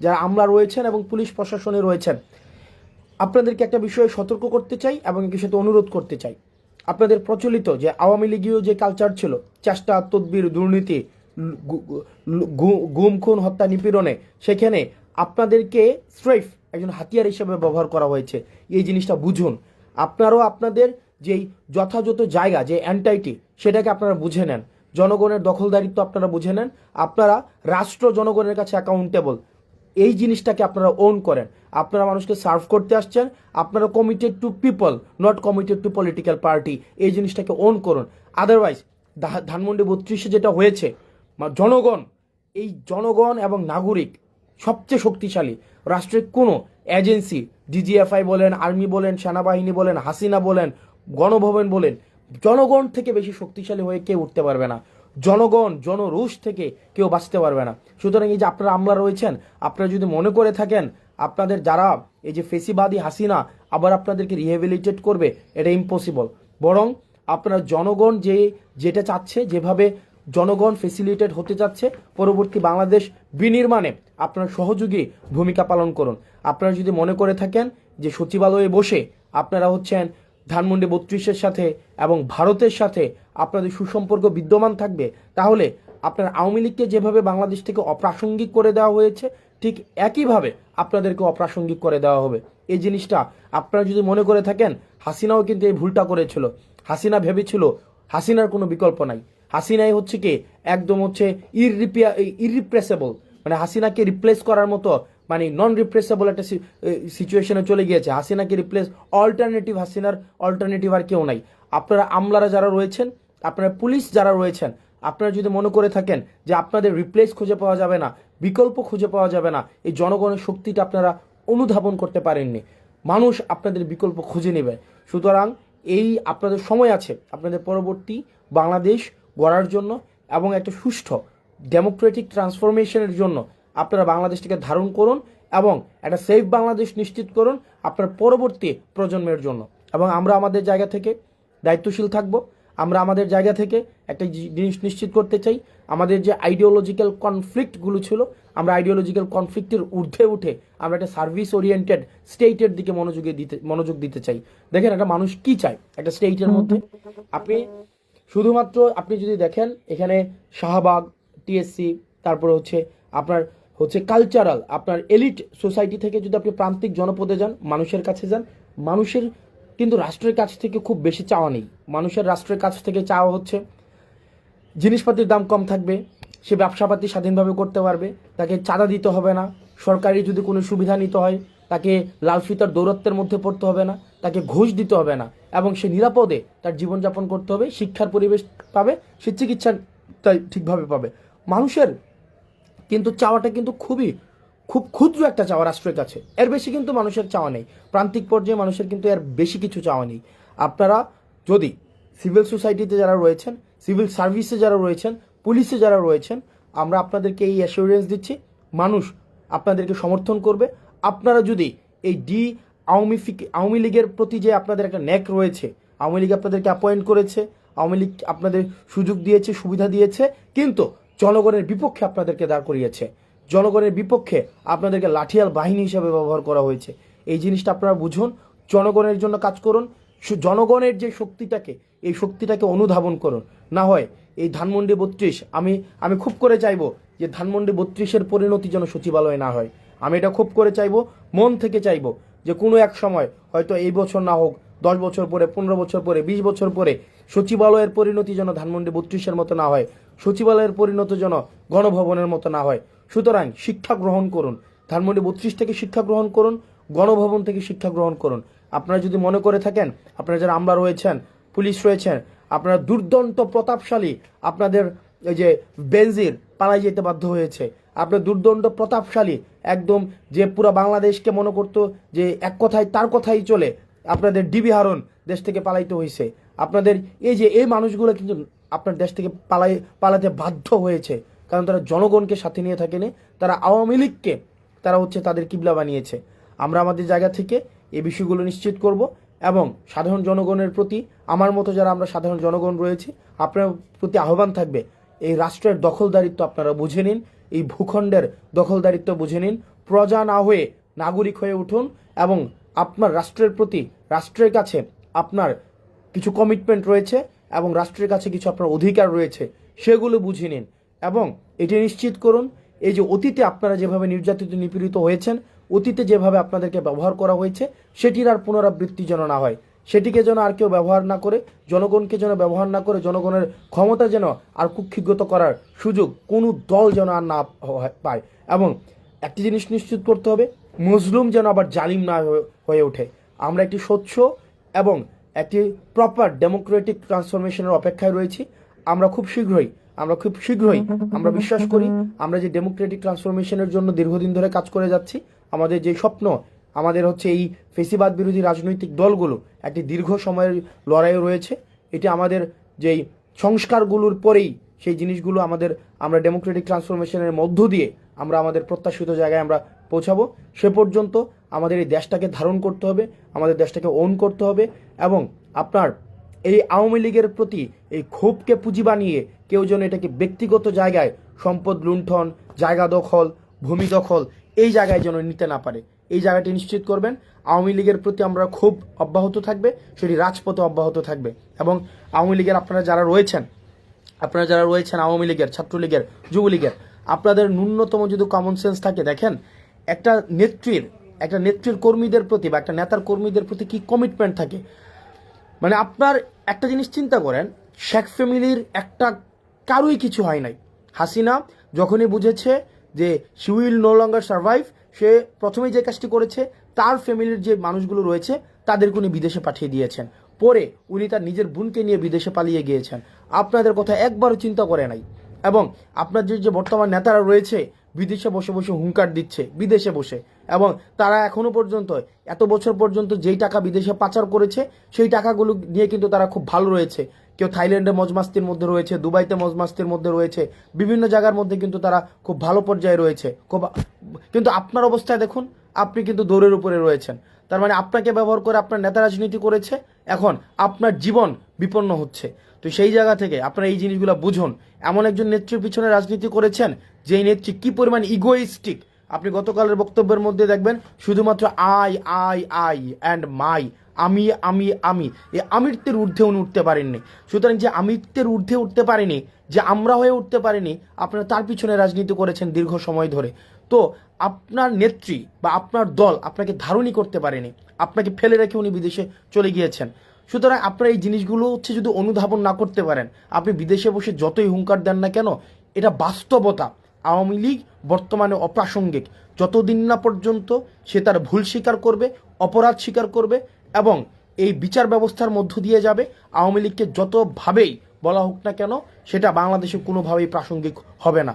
যারা আমলা রয়েছেন এবং পুলিশ প্রশাসনে রয়েছেন, আপনাদেরকে একটা বিষয়ে সতর্ক করতে চাই এবং একই সাথে অনুরোধ করতে চাই। আপনাদের প্রচলিত যে আওয়ামী লীগীয় যে কালচার ছিল, চেষ্টা, তদবির, দুর্নীতি গুম, খুন, হত্যা, নিপীড়নে, সেখানে আপনাদেরকে স্ট্রেফ একজন হাতিয়ার হিসেবে ব্যবহার করা হয়েছে। এই জিনিসটা বুঝুন। আপনারাও আপনাদের যেই যথাযথ জায়গা, যে অ্যান্টাইটি সেটাকে আপনারা বুঝে নেন। জনগণের দখলদারিত্ব আপনারা বুঝে নেন। আপনারা রাষ্ট্র জনগণের কাছে অ্যাকাউন্টেবল এই জিনিসটাকে আপনারা ওন করেন। আপনারা মানুষকে সার্ভ করতে আসছেন, আপনারা committed to people not committed to political party এই জিনিসটাকে ওন করুন। আদারওয়াইজ ধানমন্ডি বত্রিশে যেটা হয়েছে জনগণ, এই জনগণ এবং নাগরিক সবচেয়ে শক্তিশালী। রাষ্ট্রের কোনো এজেন্সি ডিজিএফআই বলেন আর্মি বলেন, সেনাবাহিনী বলেন, হাসিনা বলেন, গণভবন বলেন, জনগণ থেকে বেশি শক্তিশালী হয়ে কেউ উঠতে পারবে না। জনগণ জনরোষ থেকে কেউ বাঁচতে পারবে না। সুতরাং এই যে আপনারা আমলা রয়েছেন, আপনারা যদি মনে করে থাকেন, আপনাদের যারা এই যে ফেসিবাদী হাসিনা আবার আপনাদেরকে রিহেবিলিটেট করবে, এটা ইম্পসিবল বরং আপনার জনগণ যে, যেটা চাচ্ছে, যেভাবে জনগণ ফেসিলিটেট হতে যাচ্ছে পরবর্তী বাংলাদেশ বিনির্মাণে আপনার সহযোগী ভূমিকা পালন করুন। আপনারা যদি মনে করে থাকেন যে সচিবালয়ে বসে আপনারা হচ্ছেন ধানমন্ডি বত্রিশের সাথে এবং ভারতের সাথে আপনাদের সুসম্পর্ক বিদ্যমান থাকবে, তাহলে আপনার আওয়ামী লীগকে যেভাবে বাংলাদেশ থেকে অপ্রাসঙ্গিক করে দেওয়া হয়েছে, ঠিক একইভাবে আপনাদেরকে অপ্রাসঙ্গিক করে দেওয়া হবে। এই জিনিসটা আপনারা যদি মনে করে থাকেন, হাসিনাও কিন্তু এই ভুলটা করেছিল। হাসিনা ভেবেছিল, হাসিনার কোনো বিকল্প নাই। হাসিনাই হচ্ছে কি, একদম হচ্ছে ইররিপিয়া ইরিপ্রেসেবল মানে হাসিনাকে রিপ্লেস করার মতো মানে নন রিপ্লেসেবল একটা সিচুয়েশনে চলে গিয়েছে। হাসিনাকে রিপ্লেস অল্টারনেটিভ হাসিনার অল্টারনেটিভ আর কেউ নাই। আপনারা আমলারা যারা রয়েছেন, আপনারা পুলিশ যারা রয়েছেন, আপনারা যদি মনে করে থাকেন যে আপনাদের রিপ্লেস খুঁজে পাওয়া যাবে না, বিকল্প খুঁজে পাওয়া যাবে না, এই জনগণের শক্তিটা আপনারা অনুধাবন করতে পারেননি। মানুষ আপনাদের বিকল্প খুঁজে নেবে। সুতরাং এই আপনাদের সময় আছে, আপনাদের পরবর্তী বাংলাদেশ গড়ার জন্য এবং একটা সুষ্ঠু ডেমোক্রেটিক ট্রান্সফরমেশনের জন্য আপনারা বাংলাদেশটিকে ধারণ করুন এবং একটা সেফ বাংলাদেশ নিশ্চিত করুন আপনার পরবর্তী প্রজন্মের জন্য। এবং আমরা আমাদের জায়গা থেকে দায়িত্বশীল থাকব। আমরা আমাদের জায়গা থেকে একটা জিনিস নিশ্চিত করতে চাই। আমাদের যে আইডিওলজিক্যাল কনফ্লিক্টগুলো ছিল, আমরা আইডিওলজিক্যাল কনফ্লিক্টের ঊর্ধ্বে উঠে আমরা একটা সার্ভিস ওরিয়েন্টেড স্টেটের দিকে মনোযোগে দিতে, মনোযোগ দিতে চাই। দেখেন একটা মানুষ কি চায় একটা স্টেটের মধ্যে। আপনি শুধুমাত্র আপনি যদি দেখেন, এখানে শাহবাগ টিএসসি তারপরে হচ্ছে আপনার হচ্ছে কালচারাল আপনার এলিট সোসাইটি থেকে যদি আপনি প্রান্তিক জনপদে যান, মানুষের কাছে যান, মানুষের কিন্তু রাষ্ট্রের কাছ থেকে খুব বেশি চাওয়া নেই। মানুষের রাষ্ট্রের কাছ থেকে চাওয়া হচ্ছে জিনিসপাতির দাম কম থাকবে, সে ব্যবসাপাতি স্বাধীনভাবে করতে পারবে, তাকে চাঁদা দিতে হবে না, সরকারি যদি কোনো সুবিধা নিতে হয়, তাকে লাল ফিতার দৌরত্বের মধ্যে পড়তে হবে না, তাকে ঘুষ দিতে হবে না, এবং সে নিরাপদে তার জীবনযাপন করতে হবে, শিক্ষার পরিবেশ পাবে, সে চিকিৎসা তাই ঠিকভাবে পাবে। মানুষের কিন্তু চাওয়াটা কিন্তু খুবই, খুব ক্ষুদ্র একটা চাওয়া রাষ্ট্রের কাছে। এর বেশি কিন্তু মানুষের চাওয়া নেই। প্রান্তিক পর্যায়ে মানুষের কিন্তু এর বেশি কিছু চাওয়া নেই। আপনারা যদি সিভিল সোসাইটিতে যারা রয়েছেন, সিভিল সার্ভিসে যারা রয়েছেন, পুলিশে যারা রয়েছেন, আমরা আপনাদেরকে এই অ্যাসিওরেন্স দিচ্ছি, মানুষ আপনাদেরকে সমর্থন করবে। আপনারা যদি এই ডি আওয়ামী ফিক- আওয়ামী লীগের প্রতি যে আপনাদের একটা ন্যাক রয়েছে, আওয়ামী লীগ আপনাদেরকে অ্যাপয়েন্ট করেছে, আওয়ামী লীগ আপনাদের সুযোগ দিয়েছে, সুবিধা দিয়েছে, কিন্তু জনগণের বিপক্ষে আপনাদেরকে দাঁড় করিয়েছে। জনগণের বিপক্ষে আপনাদেরকে লাঠিয়াল বাহিনী হিসাবে ব্যবহার করা হয়েছে। এই জিনিসটা আপনারা বুঝুন, জনগণের জন্য কাজ করুন জনগণের যে শক্তিটাকে, এই শক্তিটাকে অনুধাবন করুন। না হয় এই ধানমন্ডি বত্রিশ, আমি আমি খুব করে চাইব যে ধানমন্ডি বত্রিশের পরিণতি যেন সচিবালয়ে না হয়। আমি এটা খুব করে চাইব, মন থেকে চাইব যে কোনো এক সময়, হয়তো এই বছর না হোক, দশ বছর পরে, পনেরো বছর পরে, বিশ বছর পরে সচিবালয়ের পরিণতি যেন ধানমন্ডি বত্রিশের মতো না হয়। সচিবালয়ের পরিণত যেন গণভবনের মতো না হয়। সুতরাং শিক্ষা গ্রহণ করুন। ধানমন্ডি বত্রিশ থেকে শিক্ষা গ্রহণ করুন, গণভবন থেকে শিক্ষা গ্রহণ করুন। আপনারা যদি মনে করে থাকেন, আপনারা যারা আমলা রয়েছেন, পুলিশ রয়েছেন, আপনারা দুর্দন্ত প্রতাপশালী, আপনাদের এই যে বেনজির পালাই যেতে বাধ্য হয়েছে। আপনার দুর্দণ্ড প্রতাপশালী, একদম যে পুরো বাংলাদেশকে মনে করতো যে এক কথায় তার কথাই চলে। আপনাদের ডিবি হারন দেশ থেকে পালাইতে হয়েছে আপনাদের এই যে, এই মানুষগুলো কিন্তু আপনার দেশ থেকে পালাই, পালাতে বাধ্য হয়েছে। কারণ তারা জনগণকে সাথে নিয়ে থাকেনি, তারা আওয়ামী লীগকে, তারা হচ্ছে তাদের কিবলা বানিয়েছে। আমরা আমাদের জায়গা থেকে এই বিষয়গুলো নিশ্চিত করব এবং সাধারণ জনগণের প্রতি, আমার মতো যারা আমরা সাধারণ জনগণ রয়েছি, আপনার প্রতি আহ্বান থাকবে, এই রাষ্ট্রের দখলদারিত্ব আপনারা বুঝে নিন, এই ভূখণ্ডের দখলদারিত্ব বুঝে নিন, প্রজা না হয়ে নাগরিক হয়ে উঠুন এবং আপনার রাষ্ট্রের প্রতি, রাষ্ট্রের কাছে আপনার কিছু কমিটমেন্ট রয়েছে এবং রাষ্ট্রের কাছে কিছু আপনার অধিকার রয়েছে, সেগুলো বুঝে নিন। এবং এটি নিশ্চিত করুন, এই যে অতীতে আপনারা যেভাবে নির্যাতিত, নিপীড়িত হয়েছেন, অতীতে যেভাবে আপনাদেরকে ব্যবহার করা হয়েছে, সেটির আর পুনরাবৃত্তি যেন না হয়। সেটিকে যেন আর কেউ ব্যবহার না করে, জনগণকে যেন ব্যবহার না করে, জনগণের ক্ষমতা যেন আর কুক্ষিগত করার সুযোগ কোনো দল যেন আর না পায়। এবং একটি জিনিস নিশ্চিত করতে হবে মজলুম যেন আবার জালিম না হয়ে ওঠে। আমরা একটি স্বচ্ছ এবং একটি প্রপার ডেমোক্রেটিক ট্রান্সফরমেশনের অপেক্ষায় রয়েছি। আমরা খুব শীঘ্রই, আমরা খুব শীঘ্রই, আমরা বিশ্বাস করি, আমরা যে ডেমোক্রেটিক ট্রান্সফরমেশনের জন্য দীর্ঘদিন ধরে কাজ করে যাচ্ছি, আমাদের যে স্বপ্ন, আমাদের হচ্ছে এই ফেসিবাদ বিরোধী রাজনৈতিক দলগুলো একটি দীর্ঘ সময়ের লড়াইয়ে রয়েছে। এটি আমাদের যেই সংস্কারগুলোর পরেই সেই জিনিসগুলো আমাদের, আমরা ডেমোক্রেটিক ট্রান্সফরমেশনের মধ্য দিয়ে আমরা আমাদের প্রত্যাশিত জায়গায় আমরা পৌঁছাবো। সে পর্যন্ত আমাদের এই দেশটাকে ধারণ করতে হবে, আমাদের দেশটাকে ওন করতে হবে। এবং আপনার এই আওয়ামী লীগের প্রতি এই ক্ষোভকে পুঁজি বানিয়ে কেউ যেন এটাকে ব্যক্তিগত জায়গায় সম্পদ লুণ্ঠন, জায়গা দখল, ভূমি দখল, এই জায়গায় যেন নিতে না পারে। এই জায়গাটি নিশ্চিত করবেন, আওয়ামী লীগের প্রতি আমরা খুব অব্যাহত থাকবে, সেটি রাজপথে অব্যাহত থাকবে এবং আওয়ামী লীগের আপনারা যারা রয়েছেন, আপনারা যারা রয়েছেন আওয়ামী লীগের, ছাত্রলীগের, যুবলীগের, আপনাদের ন্যূনতম যদি কমন সেন্স থাকে, দেখেন, একটা নেত্রীর একটা নেত্রীর কর্মীদের প্রতি বা একটা নেতার কর্মীদের প্রতি কি কমিটমেন্ট থাকে? মানে আপনার একটা জিনিস চিন্তা করেন, শেখ ফ্যামিলির একটা কারোই কিছু হয় নাই। হাসিনা যখনই বুঝেছে যে she will no longer survive সে প্রথমেই যে কাজটি করেছে, তার ফ্যামিলির যে মানুষগুলো রয়েছে, তাদেরকে উনি বিদেশে পাঠিয়ে দিয়েছেন। পরে উনি তার নিজের বোনকে নিয়ে বিদেশে পালিয়ে গিয়েছেন। আপনাদের কথা একবারও চিন্তা করে নাই। এবং আপনার যে বর্তমান নেতারা রয়েছে বিদেশে বসে বসে হুঙ্কার দিচ্ছে, বিদেশে বসে। এবং তারা এখনও পর্যন্ত, এত বছর পর্যন্ত যেই টাকা বিদেশে পাচার করেছে, সেই টাকাগুলো নিয়ে কিন্তু তারা খুব ভালো রয়েছে। কেউ থাইল্যান্ডে মজমাস্তির মধ্যে রয়েছে, দুবাইতে মজমাস্তির মধ্যে রয়েছে, বিভিন্ন জায়গার মধ্যে কিন্তু তারা খুব ভালো পর্যায়ে রয়েছে। খুব কিন্তু আপনার অবস্থায় দেখুন, আপনি কিন্তু দৌড়ের উপরে রয়েছেন। তার মানে আপনাকে ব্যবহার করে আপনার নেতা রাজনীতি করেছে। এখন আপনার জীবন বিপন্ন হচ্ছে। তো সেই জায়গা থেকে আপনারা এই জিনিসগুলো বুঝুন। এমন একজন নেত্রীর পিছনে রাজনীতি করেছেন, যেই নেত্রী কি পরিমাণ ইগোইস্টিক আপনি গতকালের বক্তব্যের মধ্যে দেখবেন, শুধুমাত্র I I I and my আমি আমি আমি। এই আমিত্বের ঊর্ধ্বে উনি উঠতে পারেননি। সুতরাং যে আমিত্বের ঊর্ধ্বে উঠতে পারেনি, যে আমরা হয়ে উঠতে পারিনি, আপনারা তার পিছনে রাজনীতি করেছেন দীর্ঘ সময় ধরে। তো আপনার নেত্রী বা আপনার দল আপনাকে ধারণই করতে পারেনি। আপনাকে ফেলে রেখে উনি বিদেশে চলে গিয়েছেন। সুতরাং আপনারা এই জিনিসগুলো হচ্ছে যদি অনুধাবন না করতে পারেন, আপনি বিদেশে বসে যতই হুঙ্কার দেন না কেন, এটা বাস্তবতা। আওয়ামী লীগ বর্তমানে অপ্রাসঙ্গিক। যতদিন না পর্যন্ত সে তার ভুল স্বীকার করবে, অপরাধ স্বীকার করবে এবং এই বিচার ব্যবস্থার মধ্য দিয়ে যাবে, আওয়ামী লীগকে যতভাবেই বলা হোক না কেন, সেটা বাংলাদেশে কোনোভাবেই প্রাসঙ্গিক হবে না।